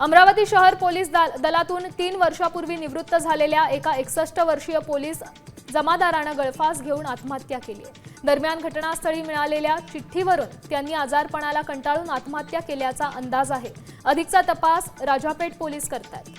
अमरावती शहर पोलीस दलातून तीन वर्षापूर्वी निवृत्त झालेल्या एका एकसष्ट वर्षीय पोलीस जमादारानं गळफास घेऊन आत्महत्या केली दरम्यान घटनास्थळी मिळालेल्या चिठ्ठीवरून त्यांनी आजारपणाला कंटाळून आत्महत्या केल्याचा अंदाज आहे. अधिकचा तपास राजापेठ पोलीस करतात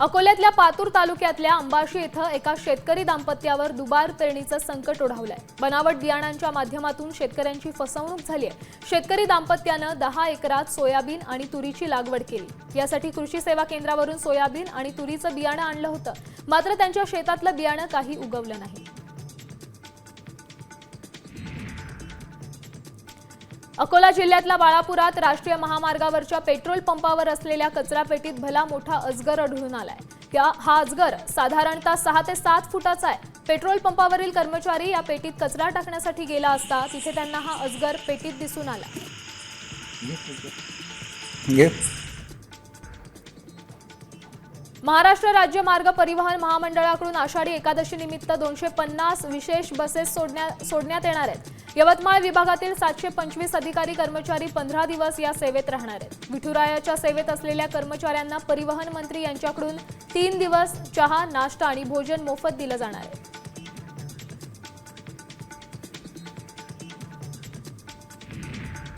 अकोल्यातल्या पातूर तालुक्यातल्या अंबाशी इथं एका शेतकरी दाम्पत्यावर दुबार पेरणीचं संकट ओढावलंय. बनावट बियाणांच्या माध्यमातून शेतकऱ्यांची फसवणूक झाली आहे. शेतकरी दाम्पत्यानं दहा एकरात सोयाबीन आणि तुरीची लागवड केली. यासाठी कृषी सेवा केंद्रावरून सोयाबीन आणि तुरीचं बियाणं आणलं होतं. मात्र त्यांच्या शेतातलं बियाणं काही उगवलं नाही. अकोला जिल्ह्यातल्या बाळापुरात राष्ट्रीय महामार्गावरच्या पेट्रोल पंपावर असलेल्या कचरा पेटीत भला मोठा अजगर आढळून आलाय. त्या हा अजगर साधारणतः सहा ते सात फुटाचा आहे. पेट्रोल पंपावरील कर्मचारी या पेटीत कचरा टाकण्यासाठी गेला असता तिथे त्यांना हा अजगर पेटीत दिसून आला. घे. महाराष्ट्र राज्य मार्ग परिवहन महामंडळाकडून आषाढी एकादशी निमित्त दोनशे पन्नास विशेष बसेस सोडण्या सोडण्यात येणार आहेत. यवतमाळ विभागातील सातशे पंचवीस अधिकारी कर्मचारी पंधरा दिवस या सेवेत राहणार आहेत. विठुरायाच्या सेवेत असलेल्या कर्मचाऱ्यांना परिवहन मंत्री यांच्याकडून तीन दिवस चहा नाश्ता आणि भोजन मोफत दिलं जाणार आहे.